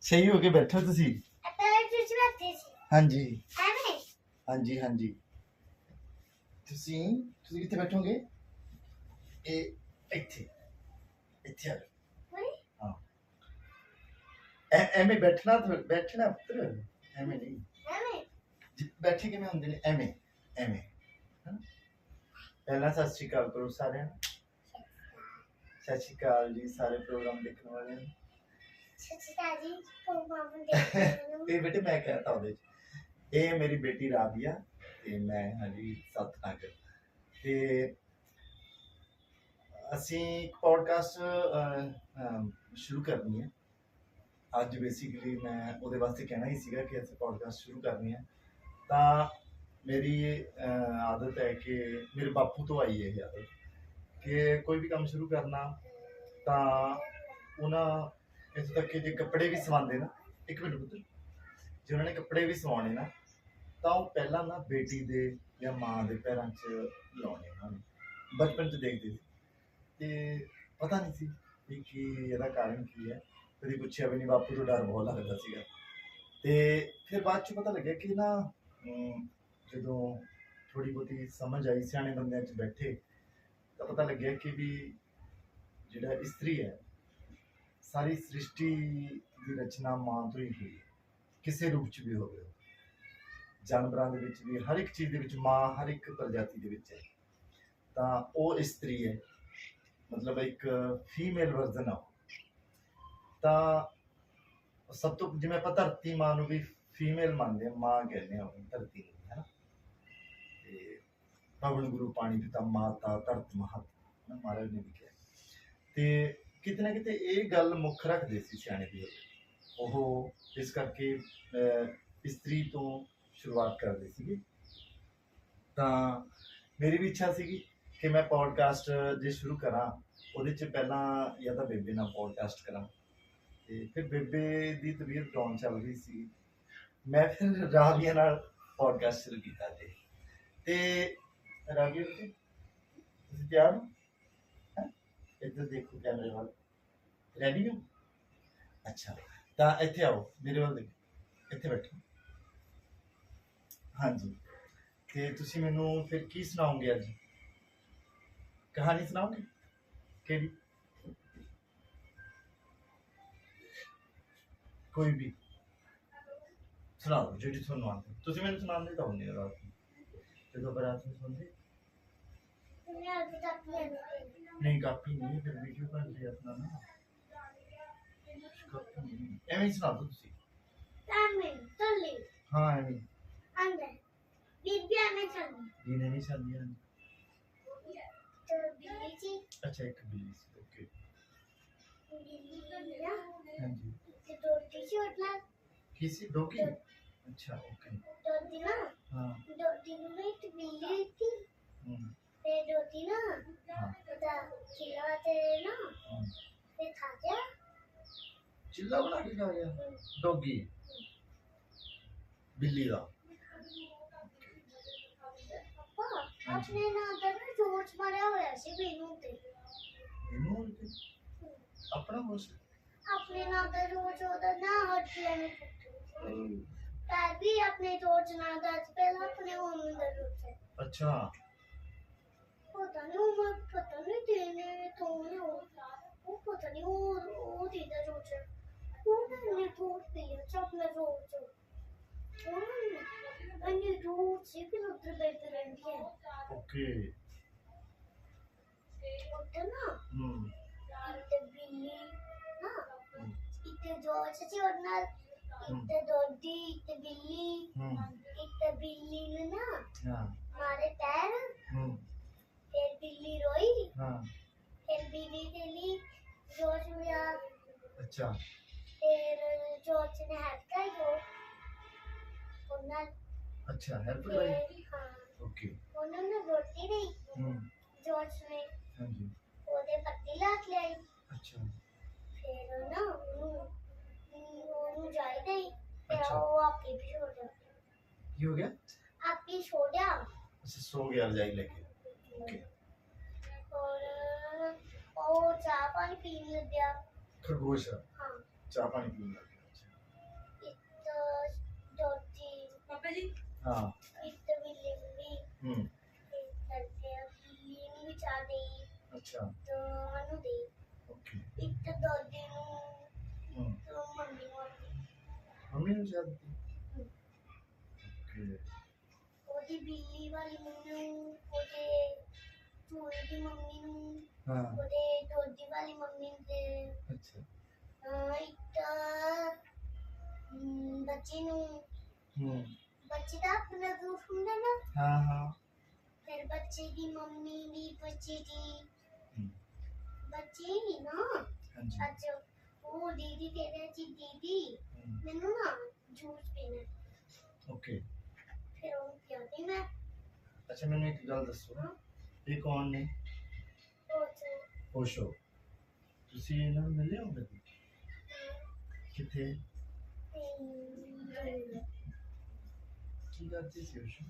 ਸਹੀ ਹੋ ਕੇ ਬੈਠੋ ਤੁਸੀਂ? ਅੱਤੇ ਤੁਸੀਂ ਬੈਠੇ ਸੀ। ਹਾਂਜੀ। ਐਵੇਂ ਹਾਂਜੀ ਹਾਂਜੀ। ਤੁਸੀਂ ਤੁਸੀਂ ਕਿੱਥੇ ਬੈਠੋਗੇ? ਇਹ ਇੱਥੇ। ਇੱਥੇ ਆ ਜਾਓ। ਹੋਈ? ਹਾਂ। ਐ ਐਵੇਂ ਬੈਠਣਾ ਤੇ ਬੈਠਣਾ ਪੁੱਤਰ। ਐਵੇਂ ਨਹੀਂ। ਐਵੇਂ ਜਿ- ਬੈਠੇ ਕਿਵੇਂ ਹੁੰਦੇ ਨੇ? ਐਵੇਂ ਐਵੇਂ। ਹਨਾ? ਪਹਿਲਾਂ ਸਤਿ ਸ਼੍ਰੀ ਅਕਾਲ ਕਰੋ ਸਾਰਿਆਂ ਨੂੰ। ਸਤਿ ਸ਼੍ਰੀ ਅਕਾਲ ਜੀ ਸਾਰੇ ਪ੍ਰੋਗਰਾਮ ਦੇਖਣ ਵਾਲਿਆਂ ਨੂੰ। ਸੱਚਾ ਜੀ ਪ੍ਰੋਗਰਾਮ ਦੇਖਦੇ ਨੂੰ ਇਹ ਬੇਟੇ ਮੈਂ ਕਹਤਾ ਉਹਦੇ ਚ ਇਹ ਮੇਰੀ ਬੇਟੀ ਰਾਬੀਆ ਤੇ ਮੈਂ ਹਾਂਜੀ ਸਤਨਾਗਰ ਤੇ ਅਸੀਂ ਇੱਕ ਪੋਡਕਾਸਟ ਸ਼ੁਰੂ ਕਰਨੀ ਹੈ। ਅੱਜ ਬੇਸਿਕਲੀ ਮੈਂ ਉਹਦੇ ਵਾਸਤੇ ਕਹਿਣਾ ਹੀ ਸੀਗਾ ਕਿ ਅਸੀਂ ਪੋਡਕਾਸਟ ਸ਼ੁਰੂ ਕਰਨੀ ਹੈ। ਤਾਂ ਮੇਰੀ ਅਹ, ਆਦਤ ਹੈ ਕਿ ਮੇਰੇ ਬਾਪੂ ਤੋਂ ਆਈ ਹੈ ਇਹ ਆਦਤ ਕਿ ਕੋਈ ਵੀ ਕੰਮ ਸ਼ੁਰੂ ਕਰਨਾ ਤਾਂ ਉਹਨਾਂ ਇੱਥੋਂ ਤੱਕ ਕਿ ਜੇ ਕੱਪੜੇ ਵੀ ਸਵਾਉਂਦੇ ਨਾ, ਇੱਕ ਮਿੰਟ ਪੁੱਤਰ, ਜੇ ਉਹਨਾਂ ਨੇ ਕੱਪੜੇ ਵੀ ਸਵਾਉਣੇ ਨਾ, ਤਾਂ ਉਹ ਪਹਿਲਾਂ ਨਾ ਬੇਟੀ ਦੇ ਜਾਂ ਮਾਂ ਦੇ ਪੈਰਾਂ 'ਚ ਲਾਉਣੇ ਉਹਨਾਂ ਨੇ। ਬਚਪਨ 'ਚ ਦੇਖਦੇ ਸੀ। ਤੇ ਪਤਾ ਨਹੀਂ ਸੀ ਵੀ ਕੀ ਇਹਦਾ ਕਾਰਨ ਕੀ ਹੈ। ਕਦੀ ਪੁੱਛਿਆ ਵੀ ਨਹੀਂ, ਬਾਪੂ ਤੋਂ ਡਰ ਬਹੁਤ ਲੱਗਦਾ ਸੀਗਾ। ਤੇ ਫਿਰ ਬਾਅਦ 'ਚ ਪਤਾ ਲੱਗਿਆ ਕਿ ਨਾ ਜਦੋਂ ਥੋੜੀ ਬਹੁਤੀ ਸਮਝ ਆਈ ਸਿਆਣੇ ਬੰਦਿਆਂ 'ਚ ਬੈਠੇ, ਤਾਂ ਪਤਾ ਲੱਗਿਆ ਕਿ ਵੀ ਜਿਹੜਾ ਇਸਤਰੀ ਹੈ ਸਾਰੀ ਸ੍ਰਿਸ਼ਟੀ ਦੀ ਰਚਨਾ ਮਾਂ ਤੋਂ ਹੀ ਹੋਈ ਹੈ। ਕਿਸੇ ਰੂਪ 'ਚ ਵੀ ਹੋਵੇ ਜਾਨਵਰਾਂ ਦੇ ਵਿੱਚ ਵੀ, ਹਰ ਇੱਕ ਚੀਜ਼ ਦੇ ਵਿੱਚ ਮਾਂ, ਹਰ ਇੱਕ ਪ੍ਰਜਾਤੀ ਦੇ ਵਿੱਚ ਹੈ। ਤਾਂ ਉਹ ਇਸਤਰੀ ਹੈ। ਮਤਲਬ ਇੱਕ ਫੀਮੇਲ ਵਰਜ਼ਨ ਆ ਤਾਂ ਸਭ ਤੋਂ, ਜਿਵੇਂ ਆਪਾਂ ਧਰਤੀ ਮਾਂ ਨੂੰ ਵੀ ਫੀਮੇਲ ਮੰਨਦੇ ਹਾਂ, ਮਾਂ ਕਹਿੰਦੇ ਆ ਉਹ ਧਰਤੀ ਨੂੰ, ਹੈ ਨਾ? ਤੇ ਪਵਨ ਗੁਰੂ ਪਾਣੀ ਪਿਤਾ ਮਾਤਾ ਧਰਤ ਮਹਤ ਮਹਾਰਾਜ ਨੇ ਵੀ ਕਿਹਾ। ਤੇ ਕਿਤੇ ਨਾ ਕਿਤੇ ਇਹ ਗੱਲ ਮੁੱਖ ਰੱਖਦੇ ਸੀ ਸਿਆਣੇ ਵੀ ਉਹ ਇਸ ਕਰਕੇ ਇਸਤਰੀ ਤੋਂ ਸ਼ੁਰੂਆਤ ਕਰਦੇ ਸੀਗੇ। ਤਾਂ ਮੇਰੀ ਵੀ ਇੱਛਾ ਸੀਗੀ ਕਿ ਮੈਂ ਪੋਡਕਾਸਟ ਜੇ ਸ਼ੁਰੂ ਕਰਾਂ, ਉਹਦੇ ਚ ਪਹਿਲਾਂ ਜਾਂ ਤਾਂ ਬੇਬੇ ਨਾਲ ਪੋਡਕਾਸਟ ਕਰਾਂ। ਤੇ ਫਿਰ ਬੇਬੇ ਦੀ ਤਬੀਅਤ ਡਾਊਨ ਚੱਲ ਰਹੀ ਸੀ। ਮੈਂ ਫਿਰ ਰਾਬੀਆ ਨਾਲ ਪੋਡਕਾਸਟ ਸ਼ੁਰੂ ਕੀਤਾ ਜੀ। ਤੇ ਰਾਬੀਆ ਤੁਸੀਂ ਤਿਆਰ ਹੋ? ਇੱਧਰ ਦੇਖੋ ਕੈਮਰੇ ਵੱਲ। ਰੈਡੀ ਹੋ? ਅੱਛਾ, ਤਾਂ ਇੱਥੇ ਆਓ, ਮੇਰੇ ਵੱਲ ਦੇਖੋ। ਇੱਥੇ ਬੈਠੋ। ਹਾਂਜੀ। ਤੇ ਤੁਸੀਂ ਮੈਨੂੰ ਫਿਰ ਕੀ ਸੁਣਾਓਗੇ ਅੱਜ? ਕਹਾਣੀ ਸੁਣਾਓਗੇ? ਕਿਹੜੀ? ਕੋਈ ਵੀ। ਸੁਣਾ ਜਿਹੜੀ ਤੁਹਾਨੂੰ ਆਉਂਦੀ। ਤੁਸੀਂ ਮੈਨੂੰ ਸੁਣਾਉਂਦੇ ਤਾਂ ਹੁੰਦੇ ਹੋ ਰਾਤ ਨੂੰ। ਜਦੋਂ ਬਰਾਤ ਨੂੰ ਸੁਣਦੇ। ਤੁਸੀਂ ਅੱਜ ਤੱਕ ਲੈਣੇ ਨਹੀਂ ਕਾਪੀ ਨਹੀਂ ਫਿਰ ਵੀਡੀਓ ਬਣ ਰਹੀ ਆਪਣਾ ਨਾ। ਕਾਪੀ ਨਹੀਂ। ਐਵੇਂ ਹੀ ਸੁਣਾ ਦਿਓ ਤੁਸੀਂ। ਐਵੇਂ ਚੱਲੀ ਹਾਂ ਐਵੇਂ। ਹੀ। ਅੰਦਰ ਬੀਬੀ ਐਵੇਂ ਚੱਲੀ ਜੀ ਨਹੀਂ ਸੰਦੀਆਂ ਤੇ ਬਿੱਲੀ ਜੀ ਅੱਛਾ ਇੱਕ ਬਿੱਲੀ ਸੀ ਓਕੇ। ਬਿੱਲੀ ਨਾ ਹਾਂਜੀ ਤੇ ਦੋ ਟੀ-ਸ਼ਰਟ ਨਾਲ। ਕੀ ਸੀ ਡੋਗੀ ਅੱਛਾ ਓਕੇ। ਦੋਤੀ ਨਾ। ਹਾਂ। ਦੋਤੀ ਨੂੰ ਨਾ ਇੱਕ ਬਿੱਲੀ ਸੀ ਹਾਂ। ਉਹਦਾ ਖਿਲਾ ਤੇ ਨਾ ਹਾਂ। ਤੇ ਖਾ ਗਿਆ ਚਿੱਲਾ ਬਣਾ ਕੇ ਖਾ ਗਿਆ ਡੋਗੀ ਬਿੱਲੀ ਦਾ ਪਾਪਾ ਆਪਣੇ ਨਾਲ ਦਾ ਨਾ ਜੋਰਜ ਮਾਰਿਆ ਹੋਇਆ ਸੀ ਬੇਨੂ ਤੇ ਇਹਨੂੰ ਹੋਰ ਕੀ? ਆਪਣਾ ਬਸ ਆਪਣੇ ਨਾਲ ਦਾ ਰੋਜ਼ ਉਹਦਾ ਨਾ ਹੱਟਿਆ ਨਹੀਂ ਤਾਂ ਵੀ ਆਪਣੇ ਜੋਰਜ ਨਾਲ ਦਾ ਪਤਾ ਨਹੀਂ ਉਹ ਮੈਂ ਪਤਾ ਨਹੀਂ ਦੇਨੇ ਤੋਂ ਨੇ ਉਹ ਉਹ ਪਤਾ ਨਹੀਂ ਉਹ ਉਹ ਦੇ ਦਾ ਰੋਜ਼ ਉਹ ਨੇ ਤੋਂ ਪਿਆ ਚਪਨਾ ਰੋਜ਼ ਉਹ ਨੇ ਰੋਜ਼ ਸੀ ਕਿ ਉੱਧਰ ਬੈਠ ਰਹਿੰਦੀ ਹੈ ਓਕੇ। ਉੱਧਰ ਨਾ ਹਮ ਇੱਥੇ ਬਿੱਲੀ ਨਾ ਇੱਥੇ ਜੋਰਜ ਸੀ ਉਹਦੇ ਨਾਲ ਇੱਥੇ ਦੋਦੀ ਇੱਥੇ ਬਿੱਲੀ ਇੱਥੇ ਬਿੱਲੀ ਨੂੰ ਨਾ ਹਾਂ। ਮਾਰੇ ਪੈਰ। ਹਮ ਫਿਰ ਬਿੱਲੀ ਰੋਈ। ਹਾਂ। ਫਿਰ ਬਿੱਲੀ ਦੇ ਲਈ ਜੋਰਜ ਮਿਆ ਅੱਛਾ। ਫਿਰ ਜੋਰਜ ਨੇ ਹੱਥ ਕਾਈ ਉਹ ਉਹਨਾਂ ਅੱਛਾ ਹੈਲਪ ਕਰਾਈ? ਫਿਰ ਹਾਂ। ਓਕੇ ਉਹਨਾਂ ਨੂੰ ਰੋਟੀ ਦੇਈ। ਹਮ ਜੋਰਜ ਨੇ। ਹਾਂਜੀ। ਉਹਦੇ ਪੱਤੀ ਲਾ ਕੇ ਲਈ ਅੱਛਾ। ਫਿਰ ਨਾ ਉਹਨੂੰ ਉਹਨੂੰ ਜਾਈ ਦੇਈ। ਤੇ ਅੱਛਾ। ਉਹ ਆਪੇ ਵੀ ਛੋੜ ਗਿਆ ਕੀ ਹੋ ਗਿਆ? ਆਪੇ ਛੋੜਿਆ ਅੱਛਾ ਸੋ ਗਿਆ ਰਜਾਈ ਲੈ ਕੇ। ਓਕੇ ਔਰ ਉਹ ਚਾਹ ਪਾਣੀ ਪੀਣ ਲੱਗਿਆ ਖਰਗੋਸ਼ ਹਾਂ। ਚਾਹ ਪਾਣੀ ਪੀਣ ਲੱਗ ਗਿਆ ਅੱਛਾ। ਇੱਕ ਦੋਤੀ ਪਾਪਾ ਜੀ? ਹਾਂ। ਇੱਕ ਬਿੱਲੀ ਵੀ। ਹੂੰ। ਇੱਕ ਤੇ ਬਿੱਲੀ ਨੂੰ ਵੀ ਚਾਹ ਦੇਈ ਅੱਛਾ। ਤੇ ਉਹਨੂੰ ਦੇ। ਓਕੇ ਇੱਕ ਦੋਤੀ ਨੂੰ। ਹੂੰ। ਤੇ ਮੰਮੀ ਨੂੰ ਦੇ। ਮੰਮੀ ਨੂੰ ਚਾਹ ਦਿੱਤੀ? ਓਕੇ ਉਹਦੀ ਬਿੱਲੀ ਵਾਲੀ ਮੰਮੀ ਨੂੰ ਉਹਦੇ ਚੂਹੇ ਦੀ ਮੰਮੀ ਨੂੰ ਹਾਂ। ਉਹਦੇ ਦੋਦੀ ਵਾਲੀ ਮੰਮੀ ਨੂੰ ਤੇ ਅੱਛਾ। ਅਹ ਇੱਕ ਹਮ, ਬੱਚੇ ਨੂੰ। ਹੂੰ ਬੱਚੇ ਦਾ ਆਪਣਾ ਗਰੁੱਪ ਹੁੰਦਾ ਨਾ? ਹਾਂ ਹਾਂ। ਫਿਰ ਬੱਚੇ ਦੀ ਮੰਮੀ ਦੀ ਬੱਚੇ ਦੀ। ਹੂੰ, ਬੱਚੇ ਹੀ ਨਾ? ਹਾਂਜੀ। ਅੱਜ ਉਹ ਦੀਦੀ ਕਹਿੰਦੇ ਜੀ ਦੀਦੀ ਹੂੰ, ਮੈਨੂੰ ਨਾ ਜੂਸ ਪੀਣਾ ਹੈ। ਓਕੇ। ਫਿਰ ਉਹ ਕਹਿੰਦੀ ਮੈਂ ਅੱਛਾ ਮੈਨੂੰ ਇੱਕ ਗੱਲ ਦੱਸੋ। ਹਾਂ। ਇਹ ਕੌਣ ਨੇ? ਓਸ਼ੋ ਤੁਸੀਂ ਇਹਨਾਂ ਨੂੰ ਮਿਲੇ ਹੋ ਕਦੇ? ਕਿੱਥੇ? ਕੀ ਕਰਦੀ ਸੀ ਓਸ਼ੋ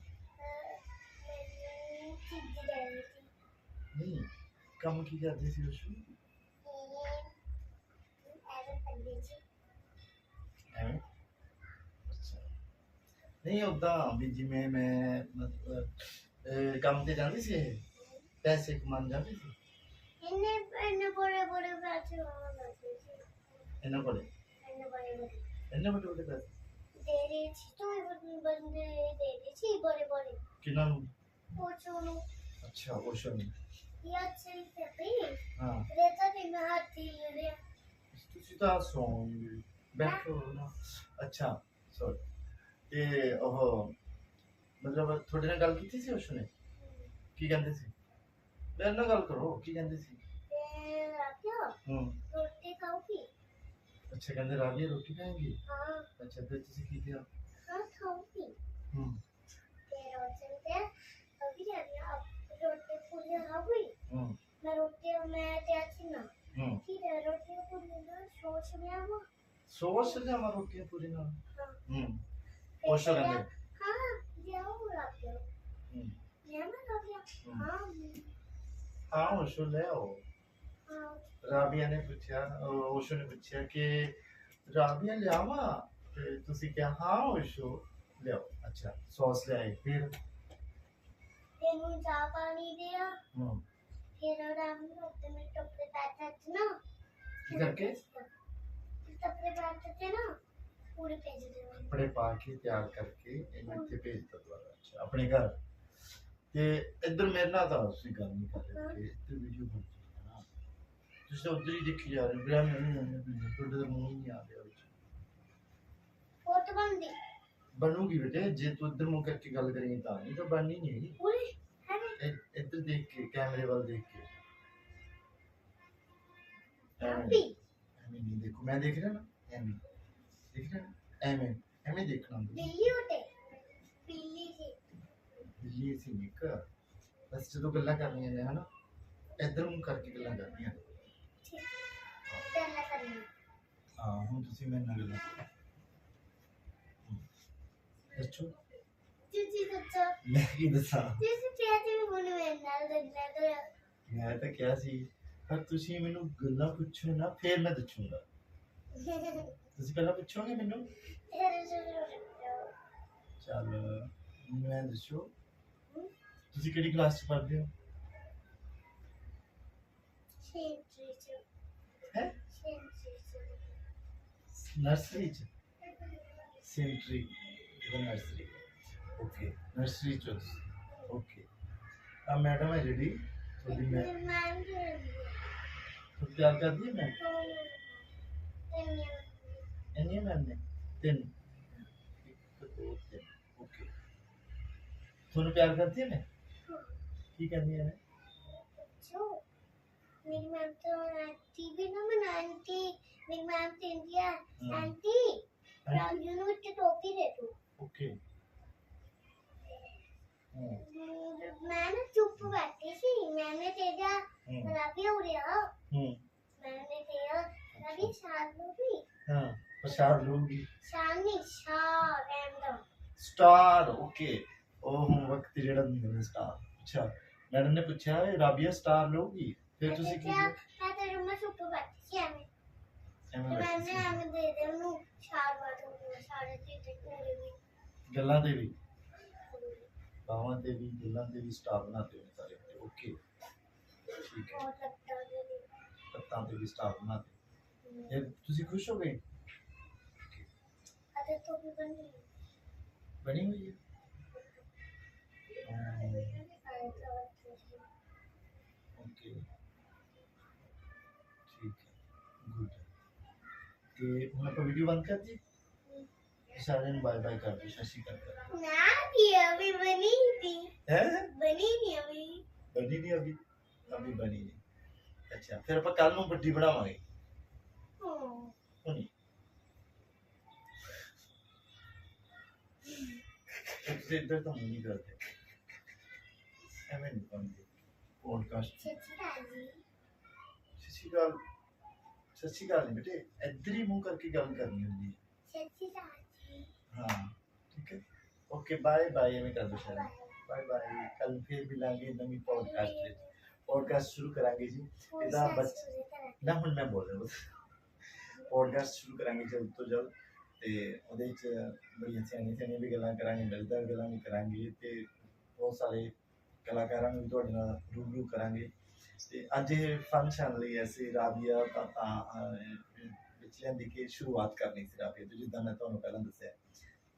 ਨਹੀਂ, ਕੰਮ ਕੀ ਕਰਦੇ ਸੀ ਓਸ਼ੋ ਐਵੇਂ? ਨਹੀਂ ਉਦਾਂ ਵੀ ਜਿਵੇਂ ਮੈਂ, ਮਤਲਬ ਕੰਮ ਤੇ ਜਾਂਦੀ ਸੀ ਇਹ? ਪੈਸੇ ਕਮਾਉਣ ਜਾਂਦੀ ਸੀ ਇੰਨੇ ਇੰਨੇ ਬੜੇ ਬੜੇ ਪੈਸੇ ਹੋਣ ਲੱਗੇ ਸੀ ਇਹਨਾਂ ਕੋਲੇ ਇੰਨੇ ਬੜੇ ਬੜੇ ਇੰਨੇ ਵੱਡੇ ਵੱਡੇ ਪੈਸੇ ਦੇ ਰਹੇ ਸੀ ਤੋਂ ਬੰਦੇ ਦੇ ਰਹੇ ਸੀ ਬੜੇ ਬੜੇ ਕਿਹਨਾਂ ਨੂੰ ਪੁੱਛੋ ਨੂੰ ਅੱਛਾ ਓਸ਼ੋ ਨੂੰ ਇਹ ਅੱਛੇ ਸੇ ਵੀ ਹਾਂ ਰੇਤਾ ਤੇ ਮੈਂ ਹੱਥੀ ਲੈ ਲਿਆ ਤੁਸੀਂ ਤਾਂ ਸੌਂਗੇ ਬੈਠੋ ਨਾ ਅੱਛਾ ਸੌਰੀ ਤੇ ਉਹ ਮਤਲਬ ਤੁਹਾਡੇ ਨਾਲ ਗੱਲ ਕੀਤੀ ਸੀ ਓਸ਼ੋ ਨੇ ਕੀ ਕਹਿੰਦੇ ਸੀ ਮੇਰੇ ਨਾਲ ਗੱਲ ਕਰੋ ਕੀ ਕਹਿੰਦੇ ਸੀ? ਤੇ ਰਾਤਿਓ ਹੂੰ। ਰੋਟੀ ਖਾਓਗੀ? ਅੱਛਾ ਕਹਿੰਦੇ ਰਾਵੀ ਰੋਟੀ ਖਾਏਂਗੀ? ਹਾਂ। ਅੱਛਾ ਫਿਰ ਤੁਸੀਂ ਕੀ ਕਿਹਾ? ਹਾਂ ਖਾਓਗੀ ਹੂੰ। ਤੇ ਰੋਟੀ ਤੇ ਅਭੀ ਜਾਨੀ ਰੋਟੀ ਪੂਰੀ ਖਾਓਗੀ ਹੂੰ। ਮੈਂ ਰੋਟੀ ਮੈਂ ਤੇ ਅੱਛੀ ਨਾ ਹੂੰ। ਠੀਕ ਹੈ ਰੋਟੀ ਪੂਰੀ ਨਾ ਸੋਚ ਲਿਆ ਵਾ ਸੋਚ ਲਿਆ ਰੋਟੀਆਂ ਪੂਰੀ ਨਾਲ? ਹਾਂ। ਕਿਹਾ, ਕਹਿੰਦੇ ਹਾਂ ਜਾਓ ਰਾਤਿਓ ਹੂੰ। ਮੈਂ ਰਾਤਿਓ ਹਮ। ਹਾਂ ਹਾਂ ਓਸ਼ੋ ਲੈ ਆਓ ਰਾਬੀਆ ਨੇ ਪੁੱਛਿਆ ਓਸ਼ੋ ਨੇ ਪੁੱਛਿਆ ਕਿ ਰਾਬੀਆ ਲਿਆਵਾ? ਤੇ ਤੁਸੀਂ ਕਿਹਾ ਹਾਂ ਓਸ਼ੋ ਲਿਆਓ। ਅੱਛਾ ਸੌਸ ਲਿਆਏ ਫਿਰ? ਤੈਨੂੰ ਚਾਹ ਪਾਣੀ ਦਿਆ ਹੂੰ। ਫਿਰ ਰਾਮ ਨੂੰ ਆਪਣੇ ਟੱਪੇ ਪੈਸੇ ਚ ਨਾ ਕੀ ਕਰਕੇ? ਟੱਪੇ ਪੈਸੇ ਤੇ ਨਾ ਪੂਰੇ ਭੇਜ ਦੇ ਕੱਪੜੇ ਪਾ ਕੇ ਤਿਆਰ ਕਰਕੇ ਇਹਨੂੰ ਇੱਥੇ ਭੇਜ ਦਿੱਤਾ ਦੁਬਾਰਾ। ਆਪਣੇ ਘਰ? ਤੇ ਇੱਧਰ ਮੇਰੇ ਨਾਲ ਤਾਂ ਤੁਸੀਂ ਗੱਲ ਨਹੀਂ ਕਰ ਰਹੇ ਇੱਧਰ ਵੀਡੀਓ ਬਣ ਰਹੀ ਹੈ ਨਾ। ਤੁਸੀਂ ਤਾਂ ਉੱਧਰ ਹੀ ਦੇਖੀ ਜਾ ਰਹੇ ਹੋ ਵਿਆਹ ਨਹੀਂ ਹੋਣਾ ਤੁਹਾਡੇ ਤਾਂ ਮੂੰਹ ਨਹੀਂ ਆ ਰਿਹਾ ਵਿੱਚ। ਫੋਟੋ ਬੰਦੀ ਬਣੂਗੀ ਬੇਟੇ ਜੇ ਤੂੰ ਇੱਧਰ ਮੂੰਹ ਕਰਕੇ ਗੱਲ ਕਰੇਂਗੀ ਤਾਂ ਨਹੀਂ ਤਾਂ ਬਣਨੀ ਨਹੀਂ ਹੈਗੀ। ਪੂਰੇ ਹੈ ਇ- ਇੱਧਰ ਦੇਖ ਕੇ ਕੈਮਰੇ ਵੱਲ ਦੇਖ ਕੇ। ਆਪੀ ਐਵੇਂ ਨਹੀਂ ਦੇਖੋ ਮੈਂ ਦੇਖ ਰਿਹਾ ਨਾ ਐਵੇਂ। ਦੇਖ ਰਿਹਾ? ਐਵੇਂ ਐਵੇਂ ਦੇਖਣਾ। ਹੁੰਦਾ ਬਿੱਲੀ ਉਤੇ ਦਿੱਲੀ ਸੀ ਨਿਕ ਬਸ ਜਦੋਂ ਗੱਲਾਂ ਕਰਨੀਆਂ ਨੇ ਹਨਾ? ਇੱਧਰ ਕਰਕੇ ਗੱਲਾਂ ਕਰਨੀਆਂ ਨੇ। ਹਾਂ ਹੁਣ ਤੁਸੀਂ ਮੇਰੇ ਨਾਲ ਗੱਲਾਂ ਕਰੋ। ਹਮ। ਦੱਸੋ। ਤੁਸੀਂ ਦੱਸੋ ਮੈਂ ਕੀ ਦੱਸਾਂ? ਤੁਸੀਂ ਪਿਆਰੇ ਵੀ ਹੁਣ ਮੇਰੇ ਨਾਲ ਗੱਲਾਂ ਕਰੋ ਮੈਂ ਤਾਂ ਕਿਹਾ ਸੀ ਪਰ ਤੁਸੀਂ ਮੈਨੂੰ ਗੱਲਾਂ ਪੁੱਛੋ ਨਾ ਫਿਰ ਮੈਂ ਦੱਸੂਗਾ। ਤੁਸੀਂ ਪਹਿਲਾਂ ਪੁੱਛੋਗੇ ਮੈਨੂੰ? ਚੱਲ ਮੈਂ ਦੱਸੋ। ਤੁਸੀਂ ਕਿਹੜੀ ਕਲਾਸ ਚ ਪੜ੍ਹਦੇ ਹੋ? ਹੈ? ਨਰਸਰੀ ਚ? ਸੈਂਟਰੀ ਇਹਦਾ ਨਰਸਰੀ ਓਕੇ ਨਰਸਰੀ ਚ ਓਕੇ ਆ ਮੈਡਮ ਹੈ ਜਿਹੜੀ ਤੁਹਾਡੀ ਮੈਂ ਤੁਹਾਨੂੰ ਪਿਆਰ ਕਰਦੀ ਹੈ ਮੈਂ ਇੰਨੀ ਮੈਮ ਨੇ? ਤਿੰਨ। ਇੱਕ, ਦੋ, ਤਿੰਨ। ਓਕੇ ਤੁਹਾਨੂੰ ਪਿਆਰ ਕਰਦੀ ਹੈ ਮੈਂ? ਕੀ ਕਹਿੰਦੀ ਹੈ मेरी मैम तो आंटी भी ना मैं आंटी मेरी मैम तो इंडिया हम्म। आंटी राजू ने मुझे टोपी दे दो ਓਕੇ ਹਾਂ मैं ना चुप बैठी थी मैंने तेरा ਹੂੰ रवि हो गया ਹੂੰ मैंने तेरा रवि शालू भी ਹਾਂ ਪ੍ਰਸ਼ਾਦ ਲੂਗੀ Shani Shah random star okay ਉਹ ਹੋਮਵਰਕ ਤੇ ਜਿਹੜਾ ਦਿੰਦੇ ਨੇ ਸਟਾਰ ਅੱਛਾ ਮੈਡਮ ਨੇ ਪੁੱਛਿਆ ਇਹ ਰਾਬੀਆ ਸਟਾਰ ਲਊਗੀ ਫਿਰ ਤੁਸੀਂ ਕੀ ਕਿਹਾ ਮੈਂ ਤੇਰੇ ਮੈਂ ਸੁੱਕ ਬੱਤੀ ਐਵੇਂ। ਐਵੇਂ ਤੇ ਬੈਠੀ ਸੀ। ਮੈਂ ਐਵੇਂ ਦੇ ਦੇ ਉਹਨੂੰ ਛਾਲ ਮਾਰ ਦੂੰਗੀ ਸਾਰੇ ਚੀਤੇ ਕੋਲੇ ਵੀ ਗੱਲਾਂ ਤੇ ਵੀ। ਬਾਹਾਂ ਤੇ ਵੀ ਗੱਲਾਂ ਤੇ ਵੀ ਸਟਾਰ ਬਣਾਤੇ ਨੇ ਸਾਰੇ। ਓਕੇ। ਠੀਕ ਹੈ। ਬਹੁਤ ਲੱਗਦਾ ਜੀ ਲੱਤਾਂ ਤੇ ਵੀ ਸਟਾਰ ਬਣਾਤੇ। ਫਿਰ ਤੁਸੀਂ ਖੁਸ਼ ਹੋ ਗਏ? ਅਤੇ ਤੋਂ ਵੀ ਬਣੀ। ਬਣੀ ਹੋਈ ਹੈ। ਓਕੇ ਠੀਕ ਹੈ ਗੁੱਡ ਤੇ ਹੁਣ ਆਪਾਂ ਵੀਡੀਓ ਬੰਦ ਕਰ ਦੀ ਸਾਰਿਆਂ ਨੂੰ ਬਾਏ ਬਾਏ ਕਰ ਦਿਓ ਸਤਿ ਸ਼੍ਰੀ ਅਕਾਲ ਨਾ ਦੀ ਅਭੀ ਬਣੀ ਥੀ ਹੈ ਬਣੀ ਨਹੀਂ ਅਭੀ ਬਣੀ ਨਹੀਂ ਅਭੀ ਅਭੀ ਬਣੀ ਨਹੀਂ ਅੱਛਾ ਫਿਰ ਆਪਾਂ ਕੱਲ ਨੂੰ ਵੱਡੀ ਬਣਾਵਾਂਗੇ ਹਾਂ ਹੁਣੀ ਤੁਸੀਂ ਇੱਧਰ ਤਾਂ ਮੂੰਹ ਨਹੀਂ ਕਰਦੇ ਐਵੇਂ ਨਹੀਂ ਪੋਡਕਾਸਟ ਸੱਚੀ ਰਾਜੀ ਸਤਿ ਸ਼੍ਰੀ ਅਕਾਲ। ਸਤਿ ਸ਼੍ਰੀ ਅਕਾਲ ਨਹੀਂ ਬੇਟੇ। ਇੱਧਰ ਹੀ ਮੂੰਹ ਕਰਕੇ ਗੱਲ ਕਰਨੀ ਹੁੰਦੀ ਹੈ। ਸੱਚੀ ਰਾਜੀ ਹਾਂ ਠੀਕ ਹੈ। ਓਕੇ ਬਾਏ ਬਾਏ ਐਵੇਂ ਕਰ ਦੋ ਸ਼ਾਇਦ। ਬਾਏ ਬਾਏ ਕੱਲ ਫਿਰ ਮਿਲਾਂਗੇ ਨਵੀਂ ਪੋਡਕਾਸਟ ਵਿੱਚ। ਪੋਡਕਾਸਟ ਸ਼ੁਰੂ ਕਰਾਂਗੇ ਜੀ। ਇਹਦਾ ਬੱਚ ਨਾ ਹੁਣ ਮੈਂ ਬੋਲ ਰਿਹਾ ਬਸ। ਪੋਡਕਾਸਟ ਸ਼ੁਰੂ ਕਰਾਂਗੇ ਜਲਦ ਤੋਂ ਜਲਦ। ਤੇ ਉਹਦੇ ਵਿੱਚ ਬੜੀਆਂ ਸਿਆਣੀਆਂ ਸਿਆਣੀਆਂ ਵੀ ਗੱਲਾਂ ਕਰਾਂਗੇ ਮਿਲਦਾਰ ਗੱਲਾਂ ਵੀ ਕਰਾਂਗੇ ਤੇ ਬਹੁਤ ਸਾਰੇ ਕਲਾਕਾਰਾਂ ਨੂੰ ਵੀ ਤੁਹਾਡੇ ਨਾਲ ਰੂਬਰੂ ਕਰਾਂਗੇ। ਤੇ ਅੱਜ ਇਹ ਫੰਕਸ਼ਨ ਲਈ ਅਸੀਂ ਰਾਬੀਆ ਤਾਂ ਤਾਂ ਵਿਚਲਿਆਂ ਦੀ ਕਿ ਸ਼ੁਰੂਆਤ ਕਰਨੀ ਸੀ ਰਾਬੀਆ ਤੋਂ, ਜਿੱਦਾਂ ਮੈਂ ਤੁਹਾਨੂੰ ਪਹਿਲਾਂ ਦੱਸਿਆ।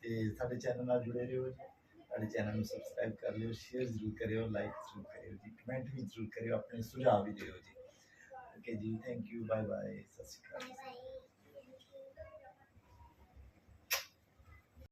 ਤੇ ਸਾਡੇ ਚੈਨਲ ਨਾਲ ਜੁੜੇ ਰਹੋ ਜੀ। ਸਾਡੇ ਚੈਨਲ ਨੂੰ ਸਬਸਕ੍ਰਾਈਬ ਕਰ ਲਿਓ ਸ਼ੇਅਰ ਜ਼ਰੂਰ ਕਰਿਓ ਲਾਈਕ ਜ਼ਰੂਰ ਕਰਿਓ ਜੀ ਕਮੈਂਟ ਵੀ ਜ਼ਰੂਰ ਕਰਿਓ, ਆਪਣੇ ਸੁਝਾਅ ਵੀ ਦਿਓ ਜੀ। ਓਕੇ ਜੀ ਥੈਂਕ ਯੂ ਬਾਏ ਬਾਏ ਸਤਿ ਸ਼੍ਰੀ ਅਕਾਲ।